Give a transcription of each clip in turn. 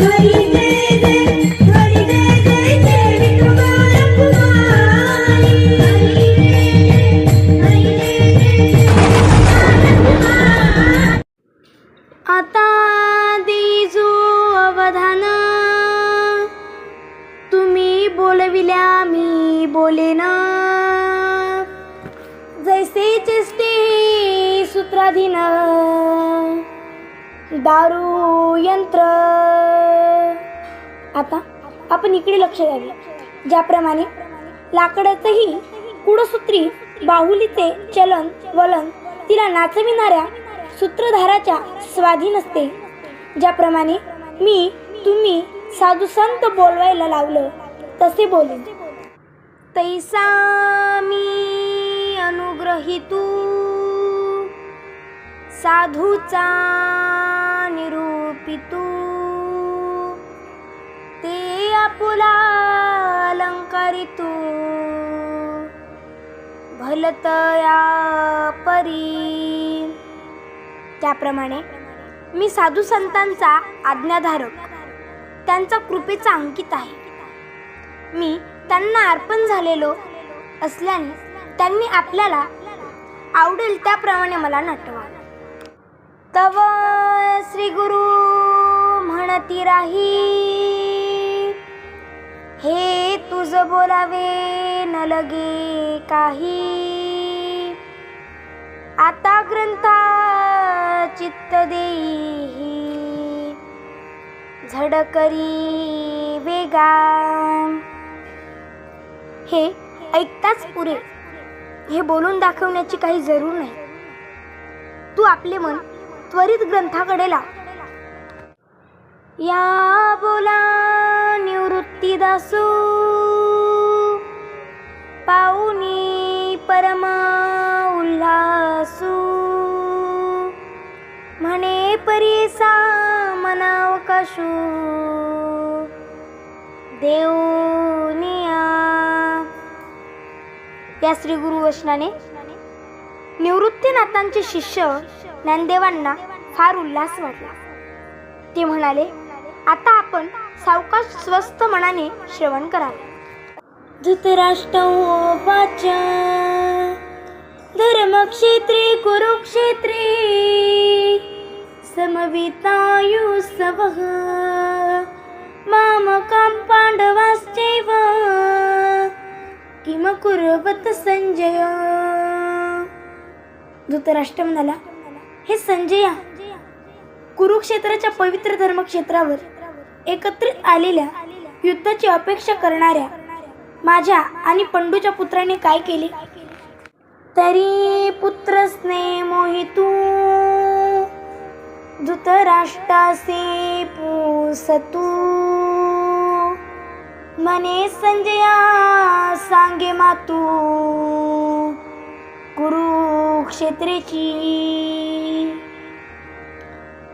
हरी वाचविणाऱ्या सूत्रधाराच्या स्वाधीन असते ज्याप्रमाणे मी तुम्ही साधू संत बोलवायला लावलं तसे बोलू. तैसा मी अनुग्रहितू. साधूचा निरूपितू. ते आपुला अलंकारितू. भलतया परी त्याप्रमाणे मी साधू संतांचा आज्ञाधारक. त्यांचा कृपेचा अंकित आहे. मी त्यांना अर्पण झालेलो असल्याने त्यांनी आपल्याला आवडेल त्याप्रमाणे मला नटवा. तव श्री गुरु म्हणती राही. हे तुझ बोलावे न लगे काही. आता ग्रंथा चित्त देई झडकरी वेगा हे ऐकताच पुरे. हे बोलून दाखवण्याची काही जरूर नाही. तू आपले मन त्वरित ग्रंथाकडे लाव. या बोला निवृत्ती दासू. पाऊनी परमा उल्हासू. म्हणे परीसा मनावकाशू देऊनिया या श्री गुरु वचनाने निवृत्तीनाथांचे शिष्य ज्ञानदेवांना फार उल्हास वाटला. ते म्हणाले आता आपण सावकाश स्वस्थ मनाने श्रवण करावे. धृतराष्ट्र धर्मक्षेत्रे कुरुक्षेत्रे। समवितायुसवः मामकां पाण्डवाश्चैव किमकुर्वत संजय। धृतराष्ट्र म्हणाला हे संजया कुरुक्षेत्राच्या पवित्र धर्मक्षेत्रावर एकत्रित आलेल्या युद्धाची अपेक्षा करणाऱ्या माझ्या आणि पंडूच्या पुत्राने काय केले? तरी पुत्रस्ने मोहितू धृतराष्ट्रासी पूसतू। मने संजया सांगे मातू। कुरुक्षेत्रेची।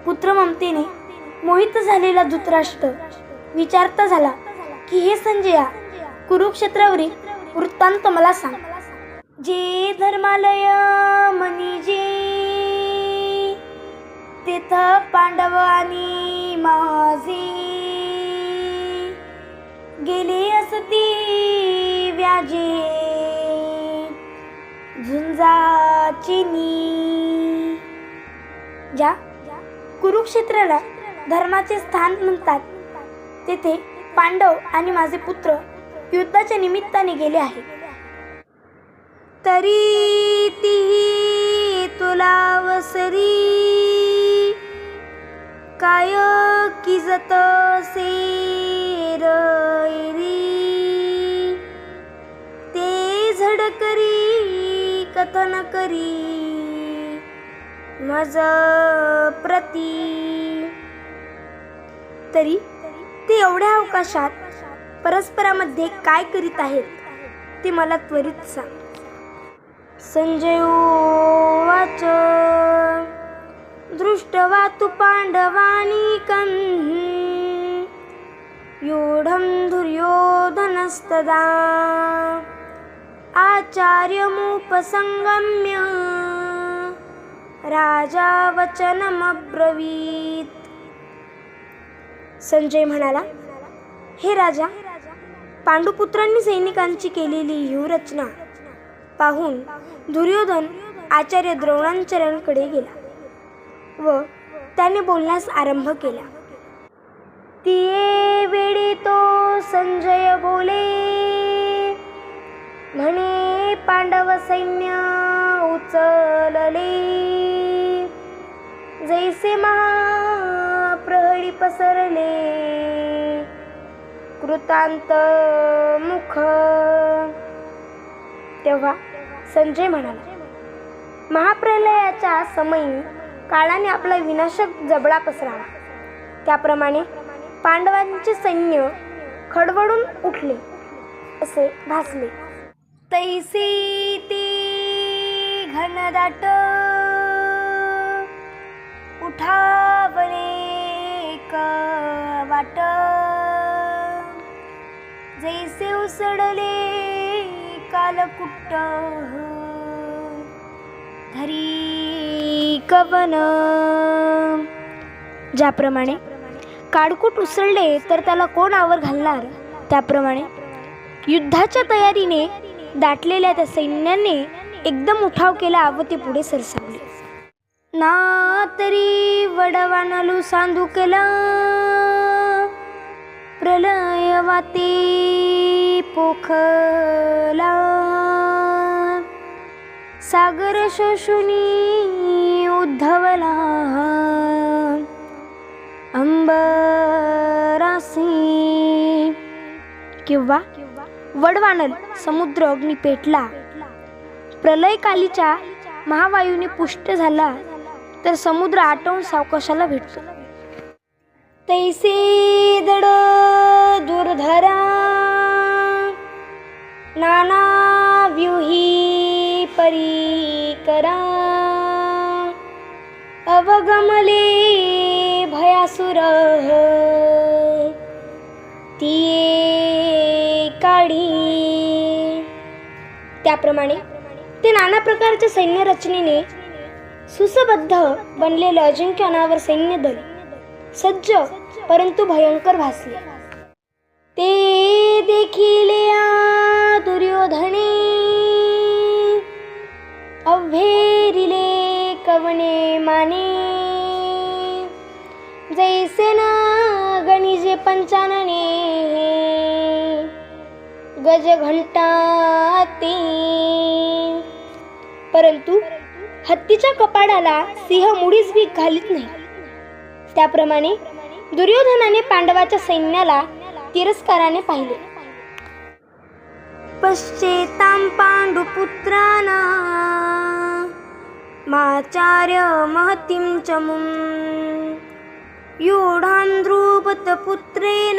पुत्र ममतेने मोहित झालेला धृतराष्ट्र विचारता झाला की हे संजया कुरुक्षेत्रावरील वृत्तांत मला सांग. जे धर्मालय जे तिथं पांडव आणि माझे गेले असती व्याजे. झुंजाचिनी ज्या कुरुक्षेत्राला धर्माचे स्थान म्हणतात तेथे पांडव आणि माझे पुत्र युद्धाच्या निमित्ताने गेले आहेत. तरी ती तुला वसरी. काय किजत सेरैरी ते झड करी कथन करी मज प्रती. तरी ते एवढ्या अवकाशात परस्परामध्ये काय करीत आहेत ते मला त्वरित सांग. संजय वाच. दृष्टवा तु पाण्डवानीकं यूढं दुर्योधनस्तदा। आचार्यमुपसङ्गम्य राजा वचनमब्रवीत। संजय म्हणाला हे राजा पांडुपुत्रांनी सैनिकांची केलेली व्यूहरचना पाहून दुर्योधन आचार्य द्रोणांचरांकडे गेला. व त्याने बोलण्यास आरंभ केला. ती वेळी तो संजय बोले. म्हणे पांडव सैन्य उचलले. जैसे महाप्रहळी पसरले. कृतांत मुख. तेव्हा संजय म्हणाला महाप्रलयाच्या समयी काळाने आपला विनाशक जबडा पसरावा. त्याप्रमाणे पांडवांचे सैन्य खडबडून उठले असे भासले. तैसे ती घनदाट उठावले का वाट. जैसे उसडले कालकुट्ट धरी कवन. ज्याप्रमाणे काडकूट उसळले तर त्याला कोण आवर घालणार? त्याप्रमाणे युद्धाच्या तयारीने दाटलेल्या त्या सैन्याने एकदम उठाव केला व ते पुढे सरसावले. ना तरी वडवानालू सांदू केला. प्रलय वाते पोखला. सागर शोषुनी उद्धवला. अंबरासी किंवा वडवानल समुद्र अग्नी पेटला प्रलयकालीच्या महावायूने पुष्ट झाला तर समुद्र आटवून सावकाशाला भेटतो. तैसे दड दुर्धरा. नाना व्यूही परीकरा। अवगमले भयासुर। तिये काढी त्याप्रमाणे ते नाना प्रकारच्या सैन्य रचनेने सुसबद्ध बनलेलं अजिंक्य अनावर सैन्य दल सज्ज परंतु भयंकर भासले. ते देखील दुर्योधने अव्हेरिले कवने माने? जैसे ना गणिजे पंचानने गज घंटाती। परंतु हत्तीच्या कपाडाला सिंह मुडीच भीक घालीत नाही. त्याप्रमाणे दुर्योधनाने पांडवाच्या सैन्याला तिरस्काराने पाहिले. पश्चेतां पाण्डुपुत्राणा। माचार्य महतीं च मुं। योढां द्रुपदपुत्रेण।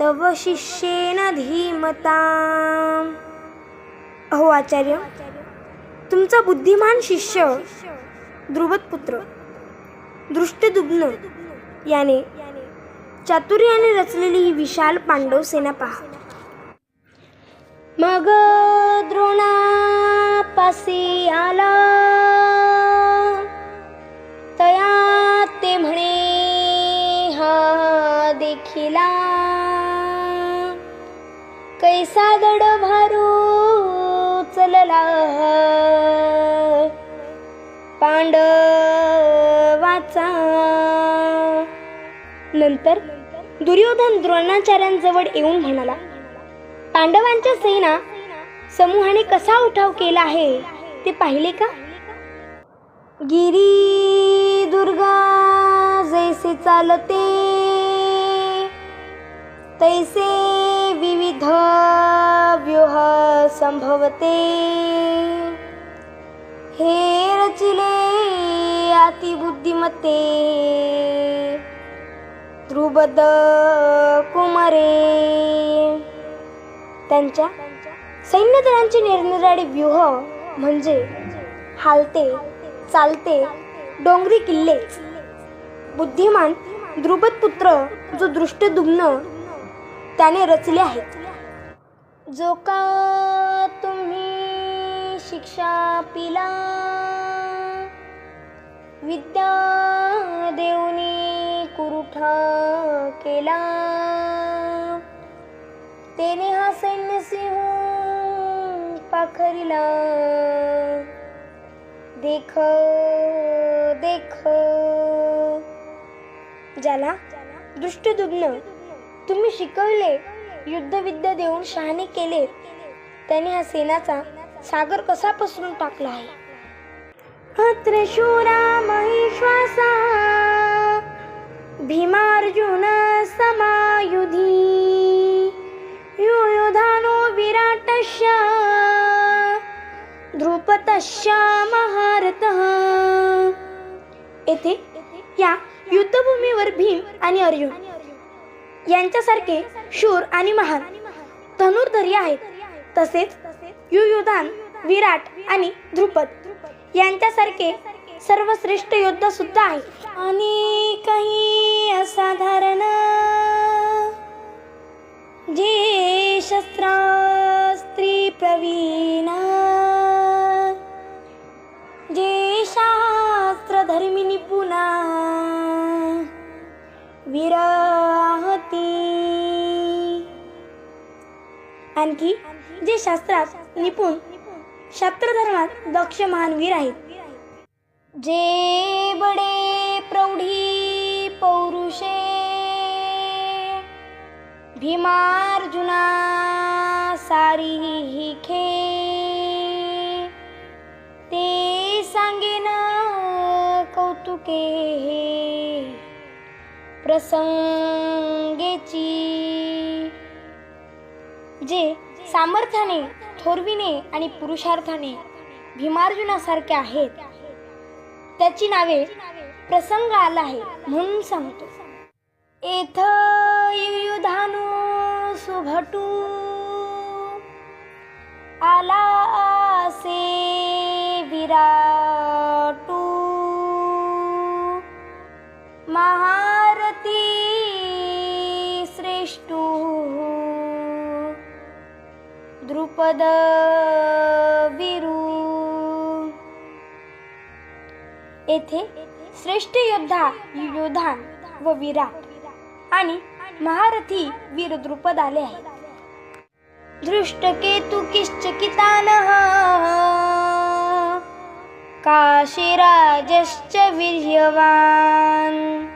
तव शिष्येन धीमता अहो आचार्य तुमचा बुद्धिमान शिष्य ध्रुवतपुत्र दृष्टदुग्न याने चातुर्याने रचलेली ही विशाल पांडव सेना पहा मग द्रोणापासी आला. तया ते म्हणे हा देखिला. कैसा दड भारू चलला पांडवाचा. नंतर दुर्योधन द्रोणाचार्यांजवळ येऊन म्हणाला पांडवांच्या सेना समूहाने कसा उठाव केला आहे ते पाहिले का? गिरी दुर्गा जैसे चालते तैसे विविध व्यूह संभवते. हे रचिले अतिबुद्धिमत्ते ध्रुबद कुमरे. त्यांच्या सैन्यदलांचे निरनिराळे व्यूह म्हणजे हालते चालते डोंगरी किल्ले. बुद्धिमान ध्रुपदपुत्र जो दृष्टदुम्न त्याने रचले आहेत. जो का तुम्ही शिक्षा पिला विद्या देऊनी कुरुठा केला. तेने हा सैन्य पाखरीला पाखरिला। देख देख। ज्याला? दृष्टदुग्न तुम्ही शिकवले युद्धविद्या देऊन शहाणे केले. त्याने हा सेनाचा सागर कसा पसरून टाकला आहे? अत्र शूरा महिश्वासा भीमार्जुन समायुधी. युयुधानो विराटस्य ध्रुपतस्य महारथः. येथे या युद्धभूमीवर भीम आणि अर्जुन यांच्यासारखे शूर आणि महान धनुर्धरी आहेत. तसेच युयुधान विराट आणि ध्रुपद यांच्यासारखे सर्वश्रेष्ठ योद्धा सुद्धा आहेत. आणि काही असाधारण जे शस्त्रास्त्री प्रवीणा। जे शास्त्रधर्मी निपुणा विराहती। आणखी जे शास्त्रात निपुण शास्त्रधर्मात दक्ष महानवीर आहेत। जे बडे प्रौढी पौरुषे। भीमार्जुना। सारी खे. ते सांगेन कौतुके प्रसंगेची जे सामर्थ्याने थोरविने आणि पुरुषार्थाने भीमार्जुनासारखे आहेत त्याची नावे प्रसंग आला आहे म्हणून सांगतो. एथ युधानो सुभटू आला से विराटू। महारथी श्रेष्ठू द्रुपद विरू। येथे श्रेष्ठ योद्धा योधान व विराट आणि महारथी वीर द्रुपद आले आहेत. दृष्टकेतु किश्चकितानः। काशीराजश्च वीर्यवान्।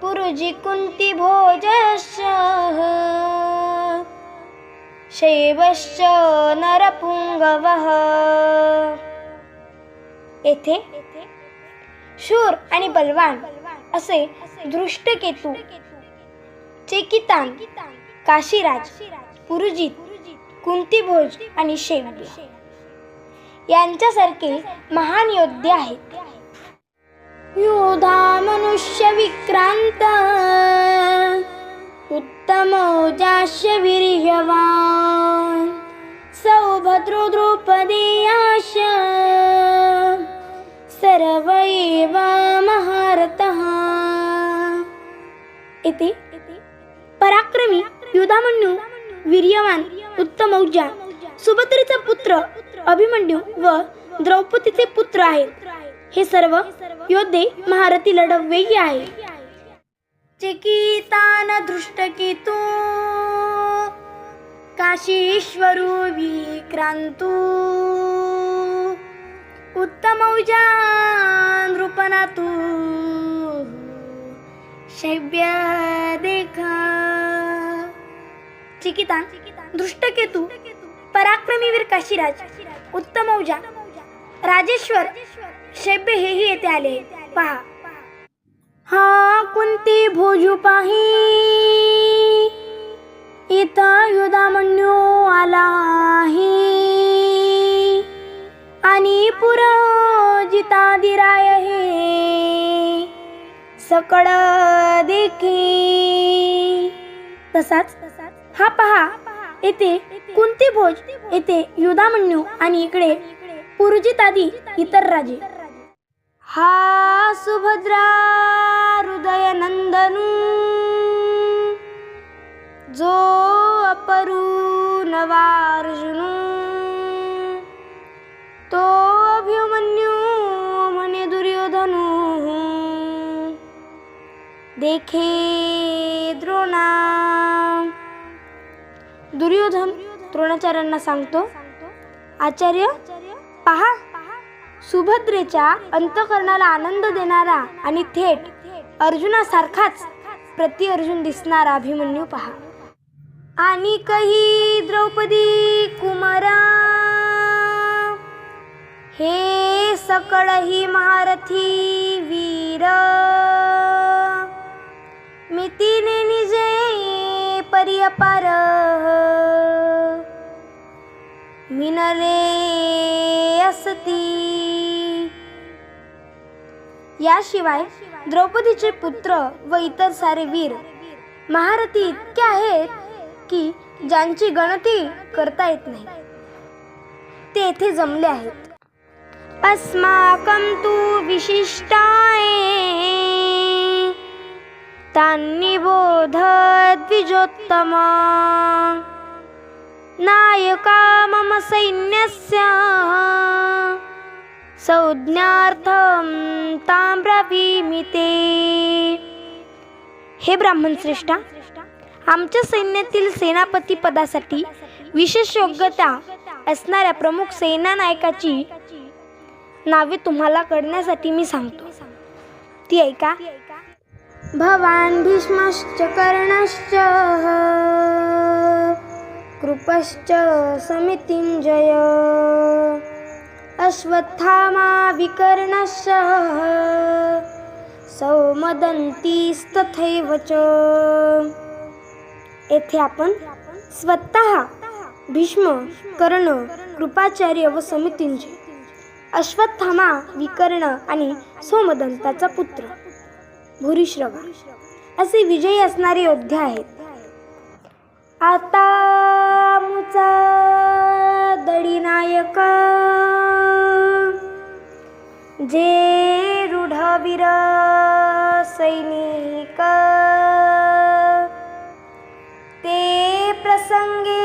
पुरुजि कुन्ति शैवश्च नरपुङ्गवः। येथे शूर आणि बलवान असे दृष्टकेतू चेकितान काशीराज पुरुजित कुंतीभोज आणि शैव्य यांच्यासारखे महान योद्धे आहेत. योधा मनुष्य विक्रांत उत्तम जास्य सौभद्र सौभद्रो द्रौपदेयाश सर्व एव महारथः. इथे पराक्रमी युधामन्यू वीर्यवान उत्तम औजा. सुभद्रेचा पुत्र अभिमन्यू व द्रौपदीचे पुत्र आहेत. हे सर्व योद्धे महारथी लढवेय आहे चेकितान दृष्टकेतू काशीश्वरू विक्रांतू. उत्तमौजा नृपनातू शैव्य देखा. चिकितान दृष्टकेतू पराक्रमी वीर काशीराज उत्तमौजा राजेश्वर शैब्य हेही येथे आले पहा. हा कुंती भोजू पाही? इथं युधामन्यू आला आहे. आणि दिराय हे. सकड देखी. तसाच हा पहा. येथे कुंती भोज येथे युधामन्यू आणि इकडे पुरुजित आदी इतर राजे. हा सुभद्रा हृदय नंदनू जो अपरू नवार्जुनू तो अभिमन्यू म्हणे दुर्योधनू. देखे द्रोणा दुर्योधन द्रोणाचार्यांना सांगतो आचार्य पहा सुभद्रेच्या अंतकरणाला आनंद देणारा आणि थेट अर्जुनासारखाच प्रति अर्जुन दिसणारा अभिमन्यू पहा. आणि कही द्रौपदी कुमारा हे सकळही महारथी वी असती याशिवाय द्रौपदीचे पुत्र व इतर सारे वीर महारथी इतके आहेत की ज्यांची गणती करता येत नाही. ते येथे जमले आहेत. अस्माकं तु विशिष्टाय. तान्निबोध द्विजोत्तमा. नायका मम सैन्यस्य संज्ञार्थं तां ब्रवीमि ते हे ब्राह्मण श्रेष्ठा आमच्या सैन्यातील सेनापती पदासाठी विशेष योग्यता असणाऱ्या प्रमुख सेना नायकाची नावे तुम्हाला कळण्यासाठी मी सांगतो. ती ऐका भवान भीष्मश्च कर्णश्च। कृपश्च समितिञ्जय अश्वत्थामा विकर्णशः सौमदन्तीस्तथैव च। येथे आपण स्वतः भीष्म कर्ण कृपाचार्य व समितींचे अश्वत्थामा विकर्ण आणि सोमदंताचा पुत्र भूरिश्रवा असे विजयी असणारे योद्धे आहेत. आता मुचा दडी नायक जे रूढवीर सैनिक. ते प्रसंगे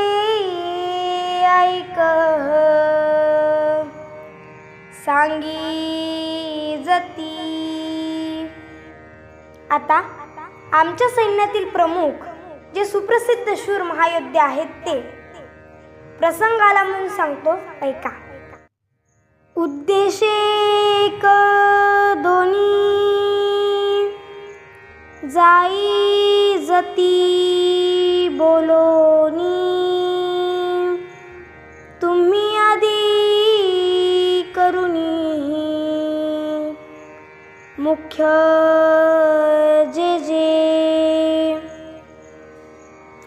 ऐक. सांगी जती. आता आमच्या सैन्यातील प्रमुख जे सुप्रसिद्ध शूर महायोद्धे आहेत ते. प्रसंगाला म्हणून सांगतो ऐका. उद्देशेक दोन्ही. जाई जती बोलोनी. तुम्ही आधी करुणी मुख्य जे जे.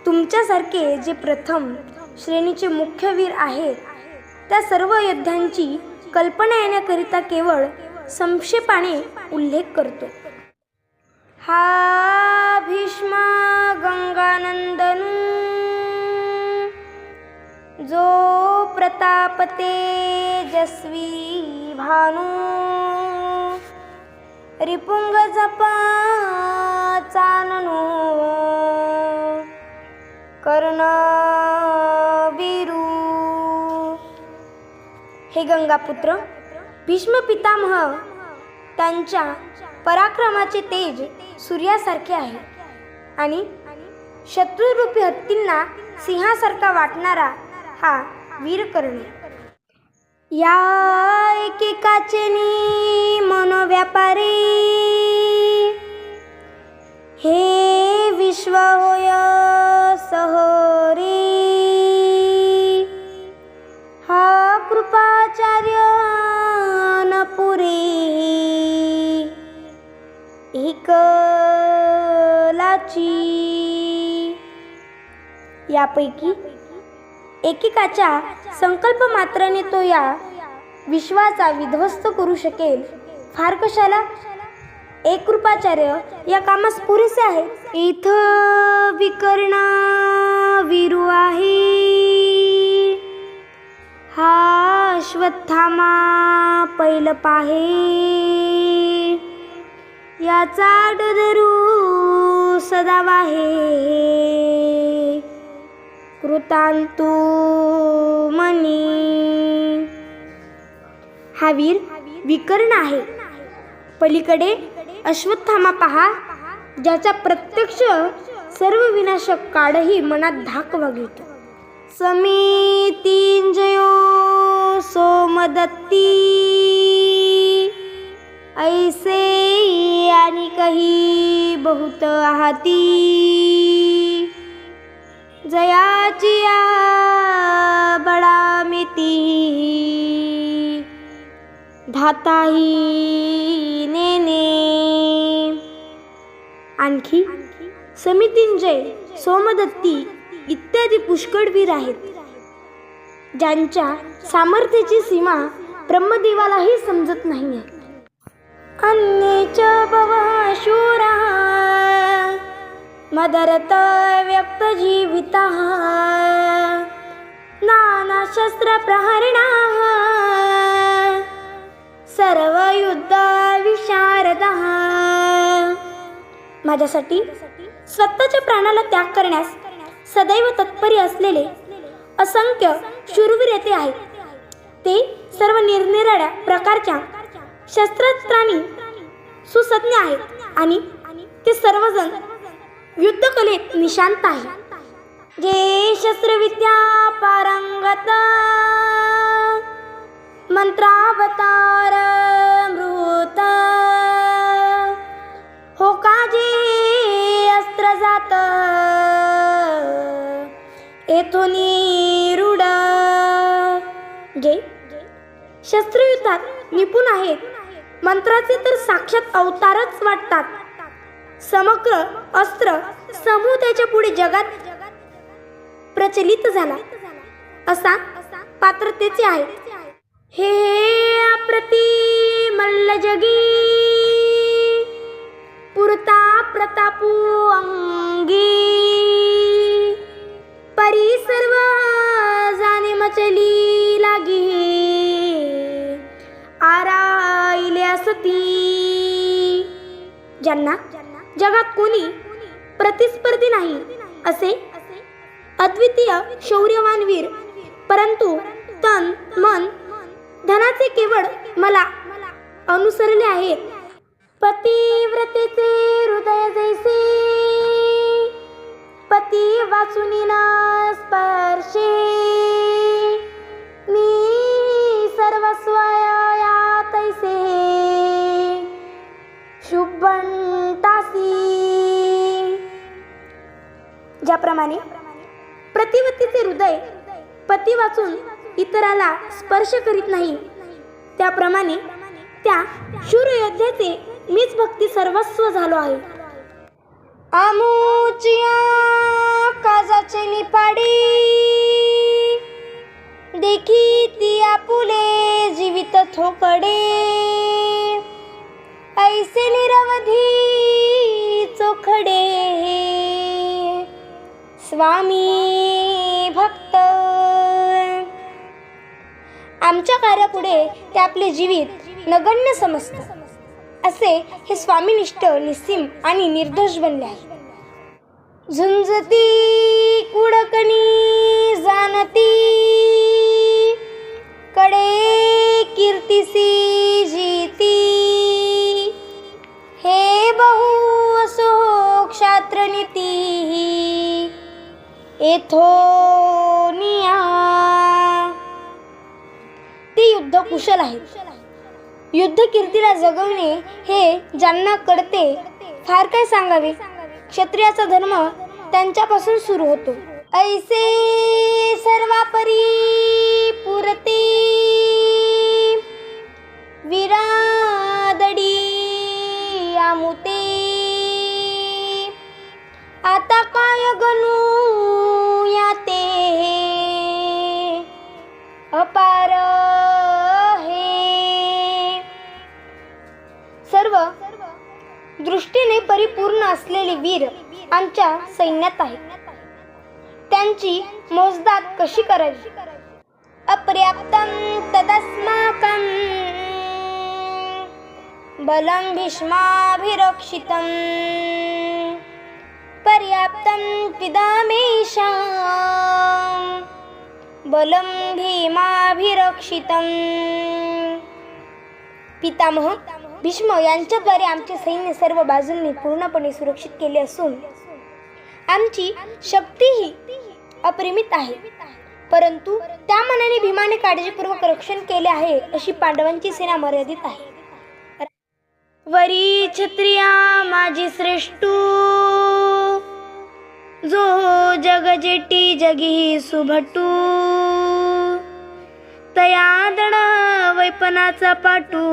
तुमच्यासारखे जे प्रथम श्रेणीचे मुख्य वीर आहेत. त्या सर्व योद्ध्यांची कल्पना येण्याकरिता केवळ संक्षेपाने उल्लेख करतो. हा भीष्मा गंगानंदनू जो प्रताप तेजस्वी भानू रिपुंग जपा चाननू कर्ण वीरू। हे गंगापुत्र भीष्म पितामह त्यांच्या पराक्रमाचे तेज सूर्यासारखे आहे. आणि शत्रुरूपी हत्तींना सिंहासारखा वाटणारा हा वीरकर्ण. या एकेकाचे मनोव्यापारी. हे विश्व होय सहरी. कृपाचार्य नपुरी एकलाची यापैकी एकेकाच्या संकल्प मात्राने तो या विश्वाचा विध्वस्त करू शकेल. फार कशाला? एक कृपाचार्य या कामास पुरेसे आहे इथं विकर्णा विरू आहे. हा अश्वत्थामा पैल पाहे. याचा डदरू सदा वाहे. कृतांतू मनी. हा वीर विकर्ण आहे. पलीकडे अश्वत्थामा पहा ज्याचा प्रत्यक्ष सर्व विनाशक काळही मनात धाक वागितो. समितींजयो सोमदत्ती ऐसे आणि कही बहुत हाती जयाची बडा मिती। धाताही नेने। आणखी समितींजय सोमदत्ती इत्यादी पुष्कळवीर आहेत। ज्यांच्या सामर्थ्याची सीमा ब्रह्मदेवालाही समजत नाही अन्येच शूरा मदरत व्यक्त जीवितः सर्व युद्ध विशारदः. माझ्यासाठी स्वतःच्या प्राणाला त्याग करण्यास सदैव तत्परी असलेले असंख्य शूरवीर येथे आहेत ते सर्व निरनिराळ्या प्रकारच्या शस्त्रास्त्रांनी सुसज्ञ आहेत आणि ते सर्वजण युद्धकलेत निशांत आहे जे शस्त्रविद्या पारंगत मंत्रावतार मृत हो का जे अस्त्र जात येथून रूढ शस्त्रयुद्धात निपुण आहेत. मंत्राचे तर साक्षात अवतारच वाटतात. समग्र अस्त्र समूह त्याच्या पुढे जगात प्रचलित झाला. असा पात्रतेचे आहे. हे अप्रति मल्ल जगी पुरता प्रतापू अंगी. परी सर्व जाणे मचली लागी. असती. ज्यांना जगात कोणी प्रतिस्पर्धी नाही असे अद्वितीय शौर्यवान वीर. परंतु तन मन धनाचे केवळ मला अनुसरले आहेत. पतिव्रतेचे हृदय जैसे पती वाचुनी स्पर्शे. मी सर्वस्वया तैसे। शुभंटासी ज्याप्रमाणे प्रतिवतीचे हृदय पती वाचून इतराला स्पर्श करीत नाही त्याप्रमाणे त्या शूर योद्ध्याचे मीच भक्ती सर्वस्व झालो आहे. अमुचिया काजाचे निपाडी. देखी ती आपुले जीवित थोकडे. ऐसे निरवधी चोखडे स्वामी भक्त. आमच्या कार्यापुढे ते आपले जीवित नगण्य समजत असे हे स्वामीनिष्ठ निसीम आणि निर्दोष बनले आहे. झुंजती कुडकणी जाणती कडे कीर्तिसी जीती. हे बहु असो क्षात्रनीती एथोनिया ते युद्ध कुशल आहेत युद्ध कीर्तीला जगवणे हे ज्यांना कळते फार काय सांगावे? क्षत्रियाचा धर्म त्यांच्यापासून सुरू होतो. ऐसे सर्वापरी विरादडी आमुते. आता काय गणू याते? अपार हे. सर्व दृष्टीने परिपूर्ण असलेले वीर आमच्या सैन्यात आहेत. त्यांची मोजदाद कशी करावी? अपर्याप्तं तदस्माकं बलं भीष्माभिरक्षितं पर्याप्तं पिदामेषां बलं भीमाभिरक्षितं पितामह भीष्म यांच्याद्वारे आमचे सैन्य सर्व बाजूंनी पूर्णपणे सुरक्षित केले असून आमची शक्तीही अपरिमित आहे. परंतु त्या मनाने भीमाने काळजीपूर्वक रक्षण केले आहे अशी पांडवांची सेना मर्यादित आहे. वरी छत्रिया माझी श्रेष्ठू. जो जग जेटी जगी सुभटू. तया दण वैपनाचा पाटू.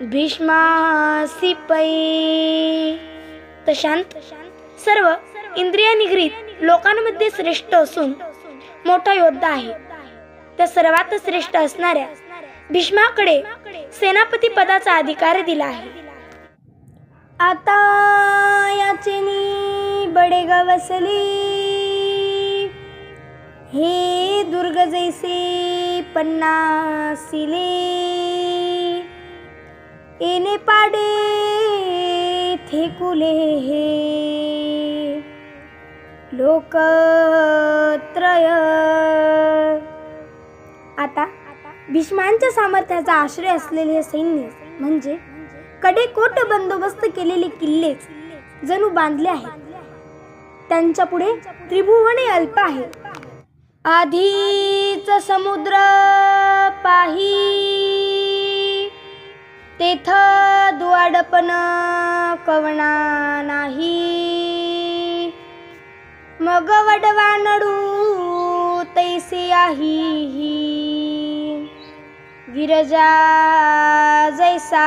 भीष्मासी पै तशांत सर्व इंद्रिया निगरीत लोकांमध्ये श्रेष्ठ असून मोठा योद्धा आहे. त्या सर्वात श्रेष्ठ असणाऱ्या भीष्माकडे सेनापती पदाचा अधिकार दिला आहे. आता याचे बडे गवसली. हे दुर्ग जैसे पन्नासिले. एने पाडे थेकुले हे. लोकत्रय. आता भीष्मांच्या सामर्थ्याचा आश्रय असलेले हे सैन्य म्हणजे कडेकोट बंदोबस्त केलेले किल्लेच जणू बांधले आहेत. त्यांच्या पुढे त्रिभुवने अल्प आहे. आधीच समुद्र पाही तेथ दुआडपण कवणा नाही. मग वडवा नडू तैसे आहे विरजा जैसा।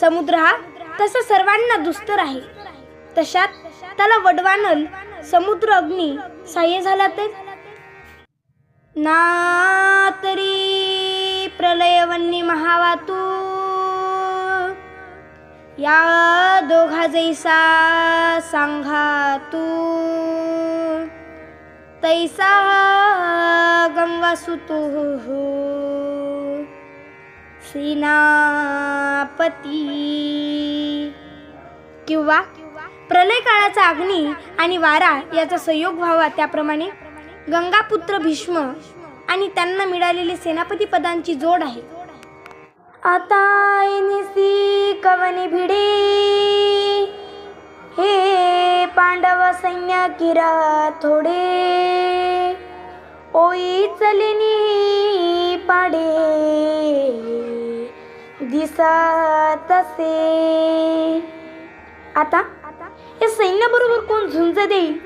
समुद्र हा तसा सर्वांना दुस्तर आहे. तशात त्याला वडवानल समुद्र अग्नी साह्य झाला तर ना तरी प्रलयवन्नी महावातू. या दोघा जैसा सांगा तू तैसा गंगासुतो सेनापती। किंवा प्रलय काळाचा अग्नी आणि वारा याचा संयोग व्हावा त्याप्रमाणे गंगापुत्र भीष्म आणि त्यांना मिळालेली सेनापती पदांची जोड आहे. आता येणेसी कवनी भिडे. हे पांडव सैन्य किरा थोडे. ओई चलिनी पाडे. दिसा तसे. आता या सैन्याबरोबर कोण झुंज देईल?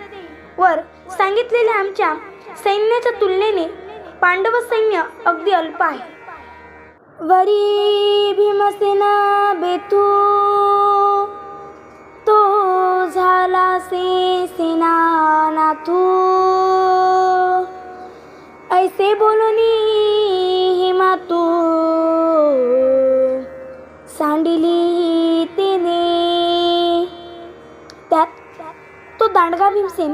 वर सांगितलेल्या आमच्या सैन्याच्या तुलनेने पांडव सैन्य अगदी अल्प आहे. वरी भीमसेना बेतू. तो झाला से सेना नाथू ऐसे बोलूनी हिमातू सांडिली तेने। त्यात तो दांडगा भीमसेन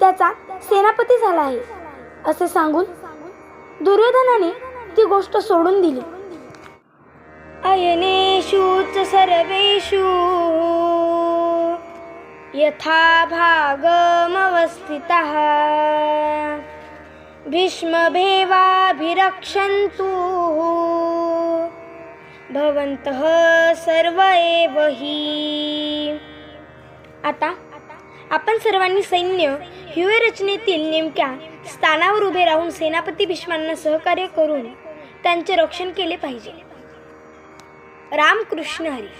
त्याचा सेनापती झाला आहे असे सांगून दुर्योधनाने ती गोष्ट सोडून दिली. अयनेषुच सर्वेषु। यथा भागमवस्थितः। भीष्मभेवाभिरक्षन्तु। भवन्तः सर्व एव हि। आता आपण सर्वांनी सैन्य व्यूहरचनेतील नेमक्या स्थानावर उभे राहून सेनापती भीष्मांना सहकार्य करून त्यांचे रक्षण केले पाहिजे. रामकृष्ण हरी।